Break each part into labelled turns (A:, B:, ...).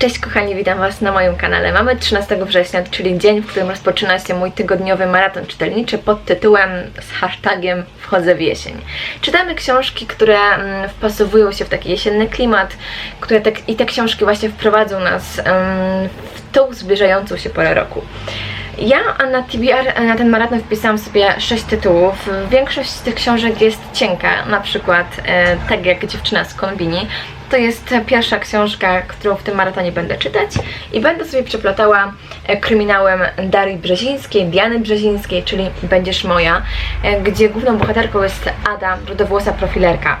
A: Cześć kochani, witam Was na moim kanale. Mamy 13 września, czyli dzień, w którym rozpoczyna się mój tygodniowy maraton czytelniczy pod tytułem z hashtagiem Wchodzę w jesień. Czytamy książki, które mm, wpasowują się w taki jesienny klimat, które tak, i te książki właśnie wprowadzą nas em, w tą zbliżającą się porę roku. Ja na TBR na ten maraton wpisałam sobie 6 tytułów. Większość z tych książek jest cienka, na przykład e, tak jak Dziewczyna z kombini. To jest pierwsza książka, którą w tym maratonie będę czytać i będę sobie przeplatała e, kryminałem Darii Brzezińskiej, Diany Brzezińskiej, czyli Będziesz Moja, e, gdzie główną bohaterką jest Ada, rudowłosa profilerka.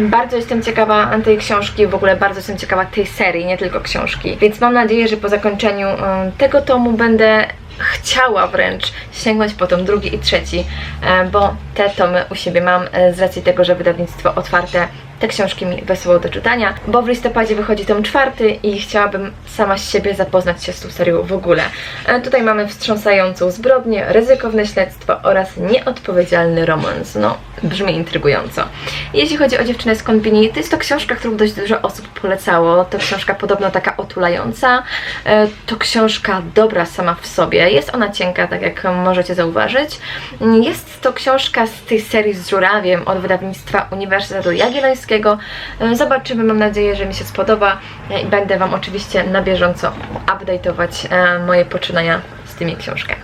A: Bardzo jestem ciekawa tej książki, w ogóle bardzo jestem ciekawa tej serii, nie tylko książki. Więc mam nadzieję, że po zakończeniu em, tego tomu będę chciała wręcz sięgnąć po tom drugi i trzeci, e, bo te tomy u siebie mam e, z racji tego, że wydawnictwo otwarte te książki mi wesoło do czytania, bo w listopadzie wychodzi tom czwarty i chciałabym sama z siebie zapoznać się z tą serią w ogóle. E, Tutaj mamy wstrząsającą zbrodnię, ryzykowne śledztwo oraz nieodpowiedzialny romans. No, brzmi intrygująco. Jeśli chodzi o dziewczynę z kombini, to jest to książka, którą dość dużo osób polecało. To książka podobno taka otulająca. E, To książka dobra sama w sobie. Jest ona cienka, tak jak możecie zauważyć. Jest to książka z tej serii z żurawiem od wydawnictwa Uniwersytetu Jagiellońskiego. E, Zobaczymy, mam nadzieję, że mi się spodoba e, i będę Wam oczywiście na bieżąco update'ować e, moje poczynania z tymi książkami.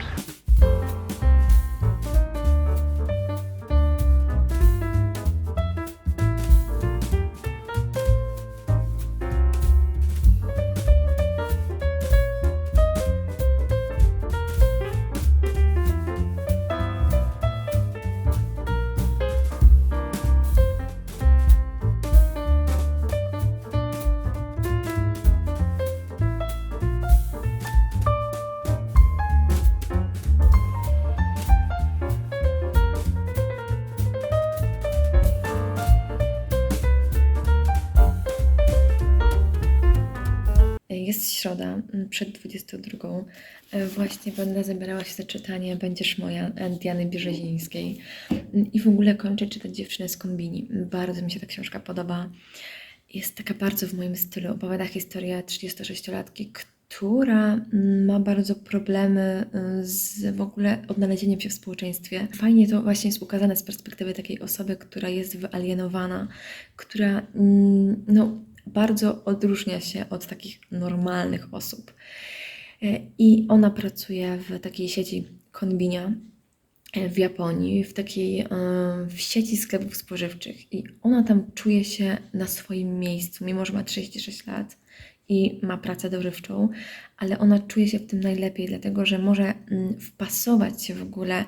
A: Przed 22. E, Właśnie będę zabierała się za czytanie Będziesz moja e, Diany Bierzezińskiej. I w ogóle kończę czytać Dziewczynę z kombini. Bardzo mi się ta książka podoba. Jest taka bardzo w moim stylu. Opowiada historię 36-latki, która ma bardzo problemy y, z w ogóle odnalezieniem się w społeczeństwie. Fajnie to właśnie jest ukazane z perspektywy takiej osoby, która jest wyalienowana, która mm, no, bardzo odróżnia się od takich normalnych osób. E, I ona pracuje w takiej sieci Konbinia e, w Japonii, w takiej e, w sieci sklepów spożywczych. I ona tam czuje się na swoim miejscu, mimo że ma 36 lat i ma pracę dorywczą, ale ona czuje się w tym najlepiej, dlatego że może mm, wpasować się w ogóle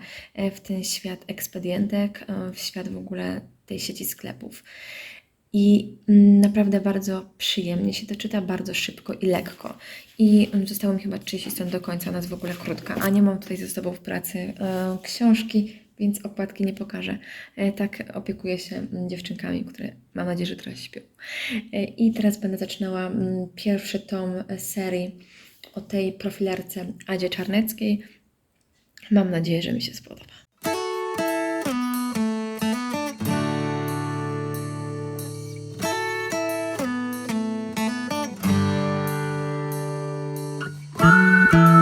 A: w ten świat ekspedientek, w świat w ogóle tej sieci sklepów. I mm, naprawdę bardzo przyjemnie się to czyta, bardzo szybko i lekko. I mm, zostało mi chyba 30 stron do końca, ona jest w ogóle krótka, a nie mam tutaj ze sobą w pracy e, książki, więc okładki nie pokażę. E, tak opiekuję się mm, dziewczynkami, które mam nadzieję, że teraz śpią. E, I teraz będę zaczynała mm, pierwszy tom serii o tej profilerce Adzie Czarneckiej. Mam nadzieję, że mi się spodoba. Mamy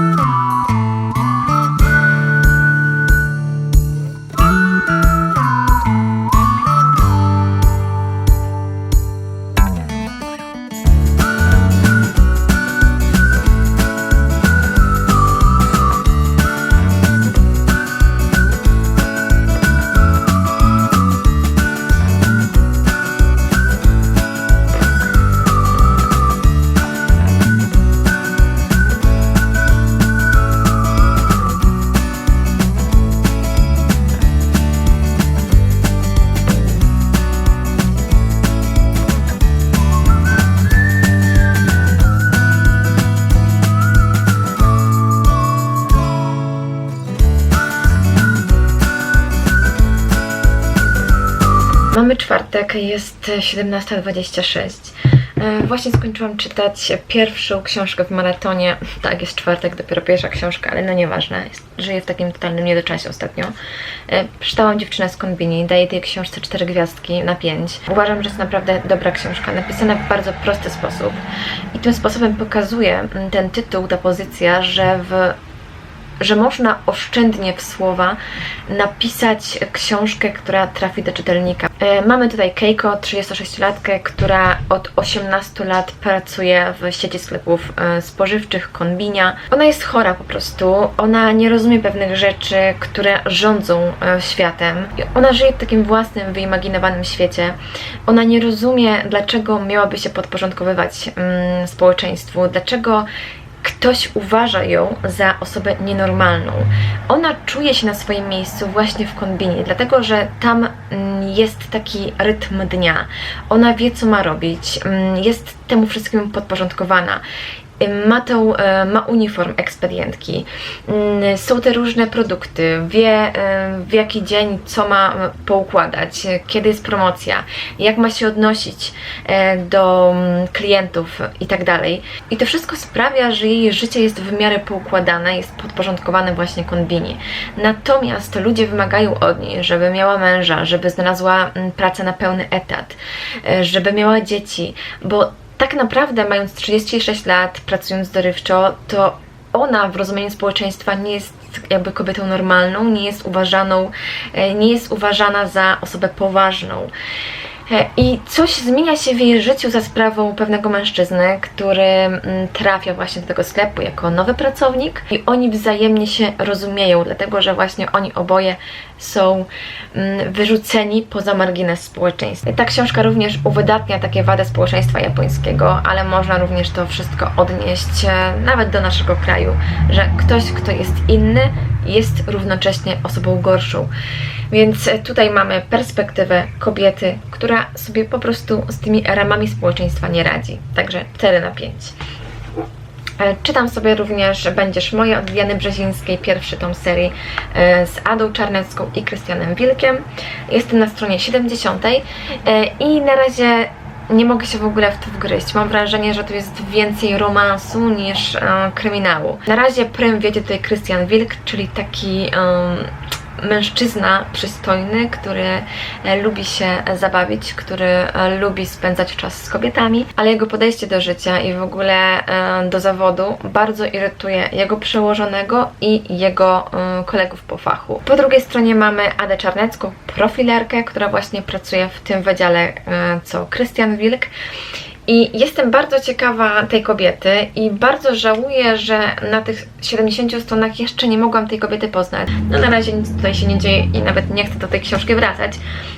A: czwartek, jest 17.26. E, Właśnie skończyłam czytać pierwszą książkę w maratonie. Tak, jest czwartek, dopiero pierwsza książka, ale no nieważne. Żyję w takim totalnym niedoczasie ostatnio. E, Przeczytałam Dziewczynę z Konbini. Daję tej książce cztery gwiazdki na pięć. Uważam, że jest naprawdę dobra książka, napisana w bardzo prosty sposób. I tym sposobem pokazuje mm, ten tytuł, ta pozycja, że w że można oszczędnie w słowa napisać książkę, która trafi do czytelnika. E, Mamy tutaj Keiko, 36-latkę, która od 18 lat pracuje w sieci sklepów e, spożywczych Konbinia. Ona jest chora po prostu, ona nie rozumie pewnych rzeczy, które rządzą e, światem. Ona żyje w takim własnym, wyimaginowanym świecie. Ona nie rozumie, dlaczego miałaby się podporządkowywać mm, społeczeństwu, dlaczego ktoś uważa ją za osobę nienormalną. Ona czuje się na swoim miejscu właśnie w konbinie, dlatego że tam mm, jest taki rytm dnia. Ona wie, co ma robić, mm, jest temu wszystkiemu podporządkowana. Ma, tą, e, ma uniform ekspedientki, Mm, są te różne produkty, wie e, w jaki dzień co ma e, poukładać, kiedy jest promocja, jak ma się odnosić do mm, klientów i tak dalej. I to wszystko sprawia, że jej życie jest w miarę poukładane, jest podporządkowane właśnie konbini. Natomiast ludzie wymagają od niej, żeby miała męża, żeby znalazła mm, pracę na pełny etat, żeby miała dzieci, bo tak naprawdę mając 36 lat, pracując dorywczo, to ona w rozumieniu społeczeństwa nie jest jakby kobietą normalną, nie jest uważaną, e, nie jest uważana za osobę poważną. E, I coś zmienia się w jej życiu za sprawą pewnego mężczyzny, który mm, trafia właśnie do tego sklepu jako nowy pracownik i oni wzajemnie się rozumieją, dlatego że właśnie oni oboje są mm, wyrzuceni poza margines społeczeństwa. Ta książka również uwydatnia takie wady społeczeństwa japońskiego, ale można również to wszystko odnieść e, nawet do naszego kraju, że ktoś, kto jest inny, jest równocześnie osobą gorszą. Więc e, tutaj mamy perspektywę kobiety, która sobie po prostu z tymi ramami społeczeństwa nie radzi. Także 4 na 5. E, Czytam sobie również Będziesz moja od Diany Brzezińskiej, pierwszy tom serii e, z Adą Czarnecką i Krystianem Wilkiem. Jestem na stronie 70 e, i na razie nie mogę się w ogóle w to wgryźć. Mam wrażenie, że tu jest więcej romansu niż kryminału. Na razie prym wiedzie tutaj Krystian Wilk, czyli taki mężczyzna przystojny, który e, lubi się zabawić, który e, lubi spędzać czas z kobietami, ale jego podejście do życia i w ogóle e, do zawodu bardzo irytuje jego przełożonego i jego e, kolegów po fachu. Po drugiej stronie mamy Adę Czarnecką, profilerkę, która właśnie pracuje w tym wydziale e, co Krystian Wilk. I jestem bardzo ciekawa tej kobiety i bardzo żałuję, że na tych 70 stronach jeszcze nie mogłam tej kobiety poznać. No na razie nic tutaj się nie dzieje i nawet nie chcę do tej książki wracać.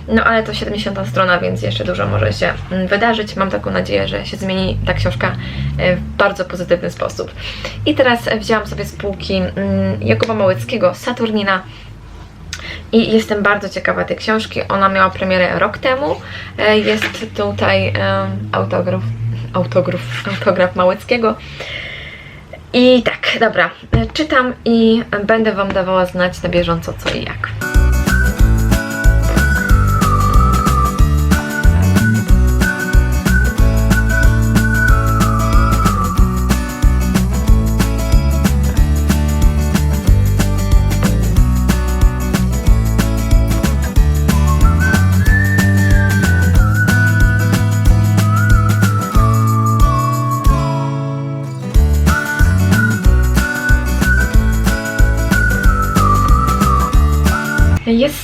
A: No ale to 70 strona, więc jeszcze dużo może się mm, wydarzyć. Mam taką nadzieję, że się zmieni ta książka e, w bardzo pozytywny sposób. I teraz wzięłam sobie z półki mm, Jakuba Małyckiego Saturnina. I jestem bardzo ciekawa tej książki. Ona miała premierę rok temu. E, Jest tutaj autograf, autograf, autograf Małeckiego. I tak, dobra, e, czytam i będę Wam dawała znać na bieżąco co i jak.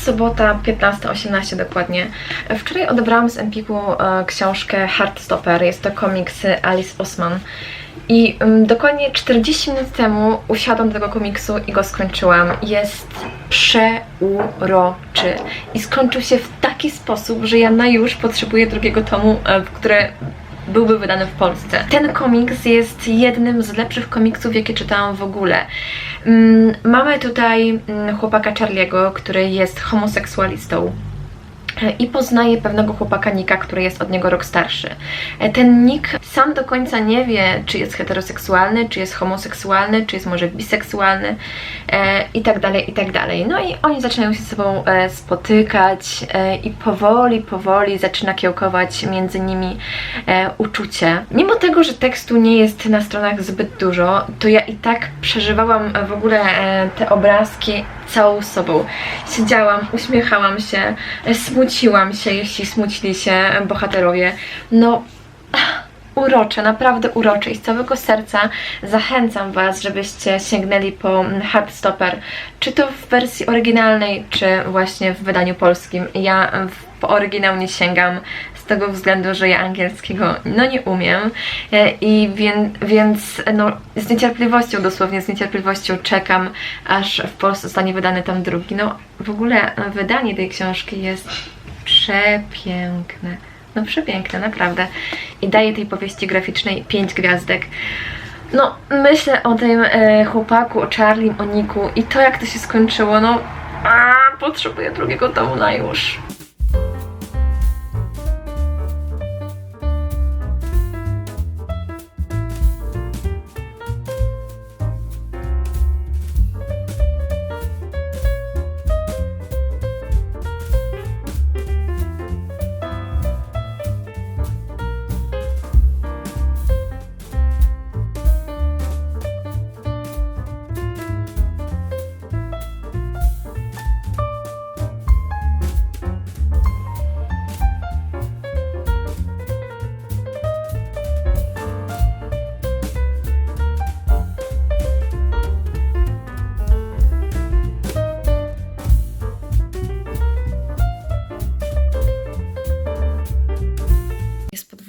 A: Sobota 15.18 dokładnie. Wczoraj odebrałam z Empiku e, książkę Heartstopper. Jest to komiks Alice Osman. I mm, dokładnie 40 minut temu usiadłam do tego komiksu i go skończyłam. Jest przeuroczy. I skończył się w taki sposób, że ja na już potrzebuję drugiego tomu, e, które byłby wydany w Polsce. Ten komiks jest jednym z lepszych komiksów, jakie czytałam w ogóle. Mm, Mamy tutaj mm, chłopaka Charliego, który jest homoseksualistą. I poznaje pewnego chłopaka Nika, który jest od niego rok starszy. E, Ten Nick sam do końca nie wie, czy jest heteroseksualny, czy jest homoseksualny, czy jest może biseksualny e, i tak dalej, i tak dalej. No i oni zaczynają się ze sobą e, spotykać e, i powoli, powoli zaczyna kiełkować między nimi e, uczucie. Mimo tego, że tekstu nie jest na stronach zbyt dużo, to ja i tak przeżywałam w ogóle e, te obrazki całą sobą. Siedziałam, uśmiechałam się, smuciłam się, jeśli smucili się bohaterowie. No, urocze, naprawdę urocze i z całego serca zachęcam Was, żebyście sięgnęli po Hardstopper, czy to w wersji oryginalnej, czy właśnie w wydaniu polskim. Ja w oryginał nie sięgam tego względu, że ja angielskiego no nie umiem E, i wię, więc no, z niecierpliwością, dosłownie z niecierpliwością czekam, aż w Polsce zostanie wydany tam drugi. No w ogóle e, wydanie tej książki jest przepiękne. No przepiękne, naprawdę. I daję tej powieści graficznej 5 gwiazdek. No, myślę o tym e, chłopaku, o Charlie, o Niku i to jak to się skończyło, no a, potrzebuję drugiego tomu na już.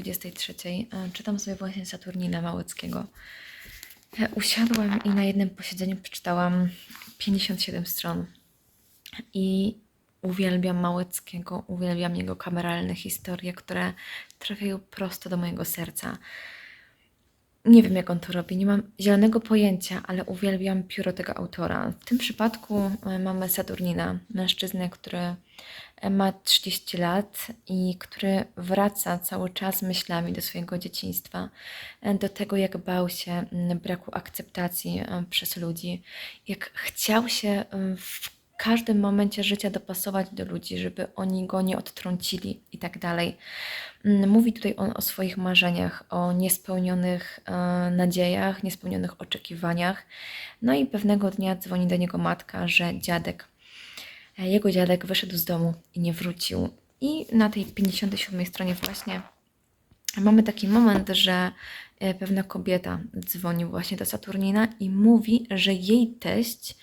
A: 23. e, Czytam sobie właśnie Saturnina Małeckiego. E, Usiadłam i na jednym posiedzeniu przeczytałam 57 stron. I uwielbiam Małeckiego, uwielbiam jego kameralne historie, które trafiają prosto do mojego serca. Nie wiem, jak on to robi, nie mam zielonego pojęcia, ale uwielbiam pióro tego autora. W tym przypadku e, mamy Saturnina, mężczyznę, który ma 30 lat i który wraca cały czas myślami do swojego dzieciństwa, e, do tego, jak bał się braku akceptacji e, przez ludzi, jak chciał się e, w każdym momencie życia dopasować do ludzi, żeby oni go nie odtrącili i tak dalej. Mówi tutaj on o swoich marzeniach, o niespełnionych nadziejach, niespełnionych oczekiwaniach. No i pewnego dnia dzwoni do niego matka, że dziadek, jego dziadek wyszedł z domu i nie wrócił. I na tej 57 stronie właśnie mamy taki moment, że e, pewna kobieta dzwoni właśnie do Saturnina i mówi, że jej teść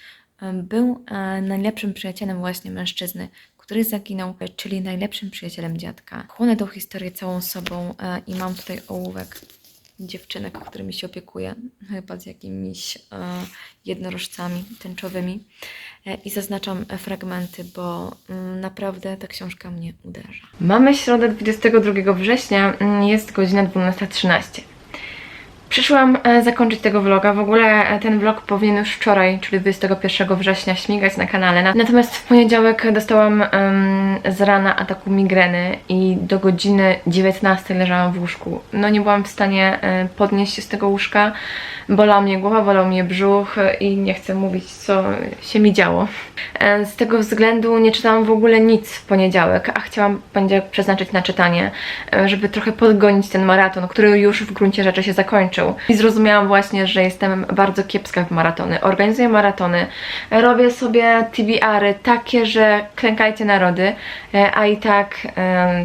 A: e, był e, najlepszym przyjacielem właśnie mężczyzny, który zaginął, czyli najlepszym przyjacielem dziadka. Chłonę tą historię całą sobą i mam tutaj ołówek dziewczynek, którymi się opiekuję, chyba z jakimiś e, jednorożcami tęczowymi e, i zaznaczam e, fragmenty, bo mm, naprawdę ta książka mnie uderza. Mamy środę 22 września, mm, jest godzina 12.13. Przyszłam e, zakończyć tego vloga. W ogóle e, ten vlog powinien już wczoraj, czyli 21 września, śmigać na kanale. Na- Natomiast w poniedziałek dostałam em, z rana ataku migreny i do godziny 19 leżałam w łóżku. No nie byłam w stanie e, podnieść się z tego łóżka. Bolała mnie głowa, bolał mnie brzuch i nie chcę mówić, co się mi działo. Z tego względu nie czytałam w ogóle nic w poniedziałek, a chciałam poniedziałek przeznaczyć na czytanie, żeby trochę podgonić ten maraton, który już w gruncie rzeczy się zakończył. I zrozumiałam właśnie, że jestem bardzo kiepska w maratony. Organizuję maratony, robię sobie TBR-y takie, że klękajcie narody, e, a i tak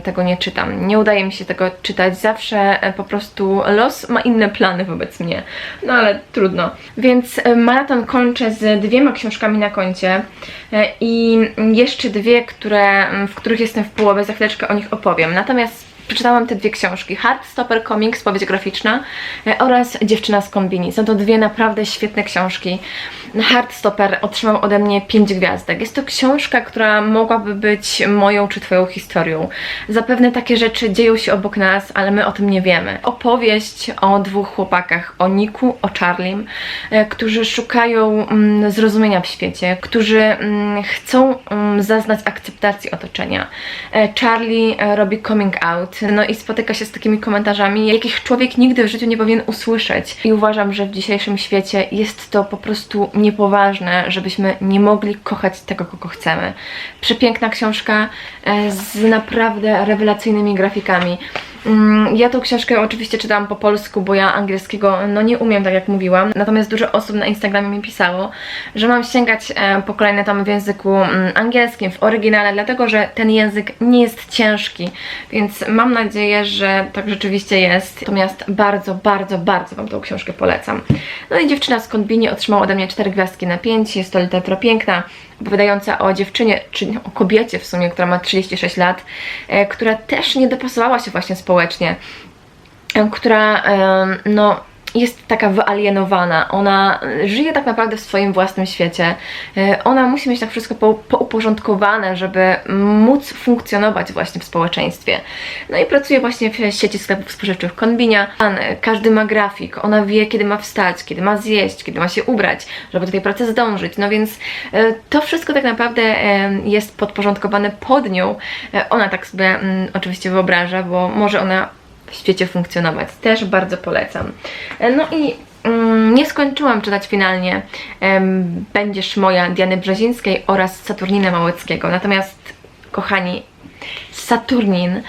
A: tego nie czytam. Nie udaje mi się tego czytać. Zawsze e, po prostu los ma inne plany wobec mnie. No ale trudno. Więc e, maraton kończę z dwiema książkami na koncie i jeszcze dwie, które, w których jestem w połowie, za chwileczkę o nich opowiem. Natomiast przeczytałam te dwie książki. Heartstopper Comics, powieść graficzna e, oraz Dziewczyna z kombini. Są to dwie naprawdę świetne książki. Heartstopper otrzymał ode mnie 5 gwiazdek. Jest to książka, która mogłaby być moją czy twoją historią. Zapewne takie rzeczy dzieją się obok nas, ale my o tym nie wiemy. Opowieść o dwóch chłopakach, o Niku, o Charlim, e, którzy szukają mm, zrozumienia w świecie, którzy mm, chcą mm, zaznać akceptacji otoczenia. E, Charlie robi coming out, no i spotyka się z takimi komentarzami, jakich człowiek nigdy w życiu nie powinien usłyszeć. I uważam, że w dzisiejszym świecie jest to po prostu niepoważne, żebyśmy nie mogli kochać tego, kogo chcemy. Przepiękna książka e, z naprawdę rewelacyjnymi grafikami. Mm, Ja tą książkę oczywiście czytałam po polsku, bo ja angielskiego no nie umiem, tak jak mówiłam. Natomiast dużo osób na Instagramie mi pisało, że mam sięgać e, po kolejne tomy w języku mm, angielskim, w oryginale, dlatego że ten język nie jest ciężki. Więc mam nadzieję, że tak rzeczywiście jest. Natomiast bardzo, bardzo, bardzo Wam tą książkę polecam. No i dziewczyna z Konbini otrzymała ode mnie 4 gwiazdki na 5. Jest to literatura piękna, opowiadająca o dziewczynie, czy o kobiecie w sumie, która ma 36 lat, e, która też nie dopasowała się właśnie społecznie, e, która em, no jest taka wyalienowana, ona e, żyje tak naprawdę w swoim własnym świecie, E, ona musi mieć tak wszystko po, pouporządkowane, żeby móc funkcjonować właśnie w społeczeństwie. No i pracuje właśnie w sieci sklepów spożywczych Konbinia. E, Każdy ma grafik, ona wie kiedy ma wstać, kiedy ma zjeść, kiedy ma się ubrać, żeby do tej pracy zdążyć. No więc to wszystko tak naprawdę jest podporządkowane pod nią. Ona tak sobie mm, oczywiście wyobraża, bo może ona w świecie funkcjonować. Też bardzo polecam. E, No i mm, nie skończyłam czytać finalnie Będziesz moja Diany Brzezińskiej oraz Saturnina Małeckiego. Natomiast, kochani, Saturnin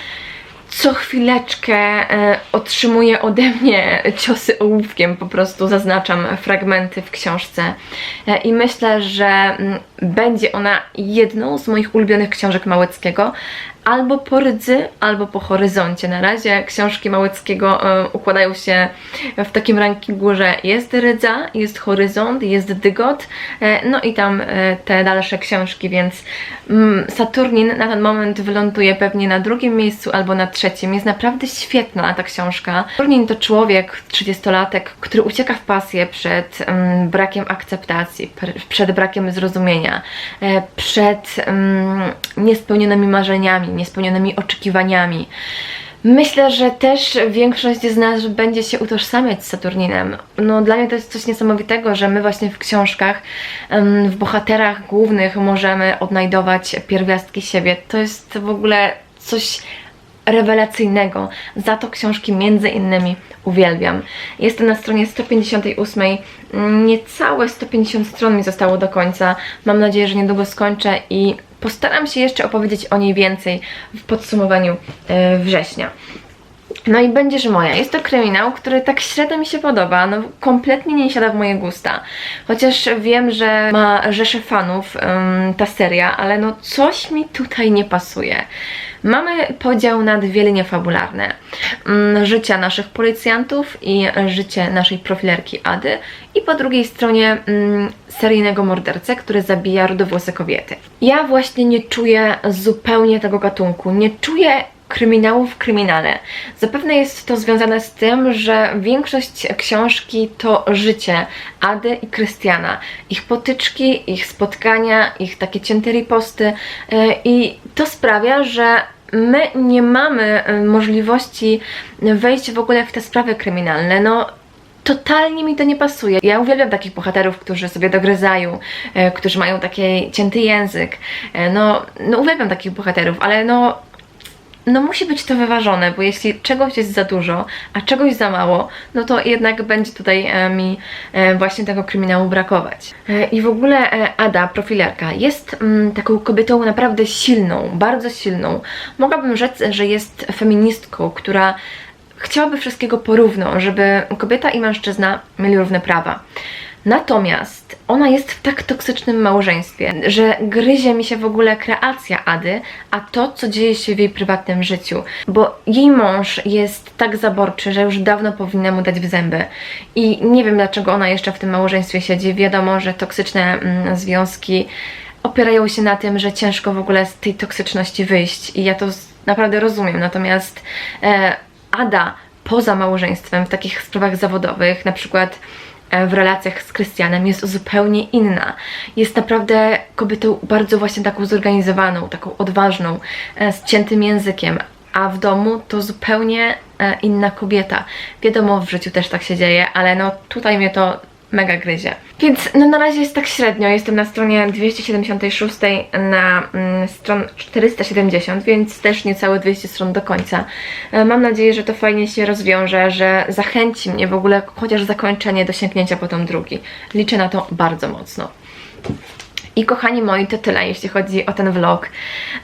A: co chwileczkę e, otrzymuje ode mnie ciosy ołówkiem, po prostu zaznaczam fragmenty w książce. E, I myślę, że mm, będzie ona jedną z moich ulubionych książek Małeckiego, albo po rydzy, albo po horyzoncie. Na razie książki Małeckiego e, układają się w takim rankingu, że jest rydza, jest horyzont, jest dygot, e, no i tam e, te dalsze książki, więc mm, Saturnin na ten moment wyląduje pewnie na drugim miejscu albo na trzecim. Jest naprawdę świetna ta książka. Saturnin to człowiek, 30-latek, który ucieka w pasję przed mm, brakiem akceptacji, pr- przed brakiem zrozumienia, e, przed mm, niespełnionymi marzeniami, niespełnionymi oczekiwaniami. Myślę, że też większość z nas będzie się utożsamiać z Saturninem. No, dla mnie to jest coś niesamowitego, że my właśnie w książkach, w bohaterach głównych możemy odnajdować pierwiastki siebie. To jest w ogóle coś rewelacyjnego. Za to książki między innymi uwielbiam. Jestem na stronie 158. Niecałe 150 stron mi zostało do końca. Mam nadzieję, że niedługo skończę i postaram się jeszcze opowiedzieć o niej więcej w podsumowaniu e, września. No i będziesz moja. Jest to kryminał, który tak średnio mi się podoba. No, kompletnie nie siada w moje gusta. Chociaż wiem, że ma rzesze fanów ym, ta seria, ale no coś mi tutaj nie pasuje. Mamy podział na dwie linie fabularne. Życia naszych policjantów i życie naszej profilerki Ady. I po drugiej stronie seryjnego mordercę, który zabija rudowłose kobiety. Ja właśnie nie czuję zupełnie tego gatunku. Nie czuję kryminału w kryminale. Zapewne jest to związane z tym, że większość książki to życie Ady i Krystiana. Ich potyczki, ich spotkania, ich takie cięte riposty yy, i to sprawia, że my nie mamy y, możliwości wejść w ogóle w te sprawy kryminalne. No, Totalnie mi to nie pasuje. Ja uwielbiam takich bohaterów, którzy sobie dogryzają, e, którzy mają taki cięty język. E, no, no uwielbiam takich bohaterów, ale no no musi być to wyważone, bo jeśli czegoś jest za dużo, a czegoś za mało, no to jednak będzie tutaj e, mi e, właśnie tego kryminału brakować. E, I w ogóle Ada, profilerka, jest mm, taką kobietą naprawdę silną, bardzo silną. Mogłabym rzec, że jest feministką, która chciałaby wszystkiego porówno, żeby kobieta i mężczyzna mieli równe prawa. Natomiast ona jest w tak toksycznym małżeństwie, że gryzie mi się w ogóle kreacja Ady, a to, co dzieje się w jej prywatnym życiu. Bo jej mąż jest tak zaborczy, że już dawno powinna mu dać w zęby. I nie wiem, dlaczego ona jeszcze w tym małżeństwie siedzi. Wiadomo, że toksyczne mm, związki opierają się na tym, że ciężko w ogóle z tej toksyczności wyjść. I ja to naprawdę rozumiem. Natomiast e, Ada poza małżeństwem, w takich sprawach zawodowych, na przykład w relacjach z Krystianem jest zupełnie inna. Jest naprawdę kobietą bardzo właśnie taką zorganizowaną, taką odważną, e, z ciętym językiem, a w domu to zupełnie e, inna kobieta. Wiadomo, w życiu też tak się dzieje, ale no tutaj mnie to mega gryzie. Więc no na razie jest tak średnio. Jestem na stronie 276 na mm, stron 470, więc też niecałe 200 stron do końca. E, Mam nadzieję, że to fajnie się rozwiąże, że zachęci mnie w ogóle chociaż zakończenie do sięgnięcia po tą drugi. Liczę na to bardzo mocno. I kochani moi, to tyle, jeśli chodzi o ten vlog.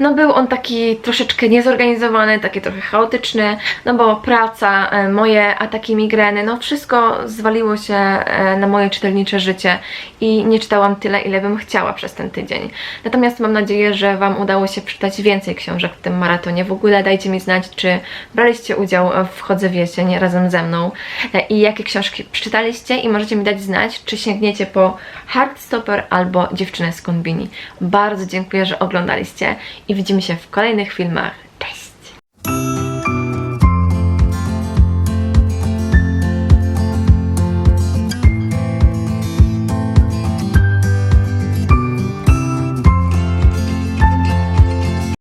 A: No był on taki troszeczkę niezorganizowany, taki trochę chaotyczny, no bo praca, e, moje ataki migreny, no wszystko zwaliło się e, na moje czytelnicze życie i nie czytałam tyle, ile bym chciała przez ten tydzień. Natomiast mam nadzieję, że Wam udało się przeczytać więcej książek w tym maratonie. W ogóle dajcie mi znać, czy braliście udział w Chodzę w jesień razem ze mną e, i jakie książki przeczytaliście i możecie mi dać znać, czy sięgniecie po Heartstopper albo Dziewczynę z. Bardzo dziękuję, że oglądaliście i widzimy się w kolejnych filmach.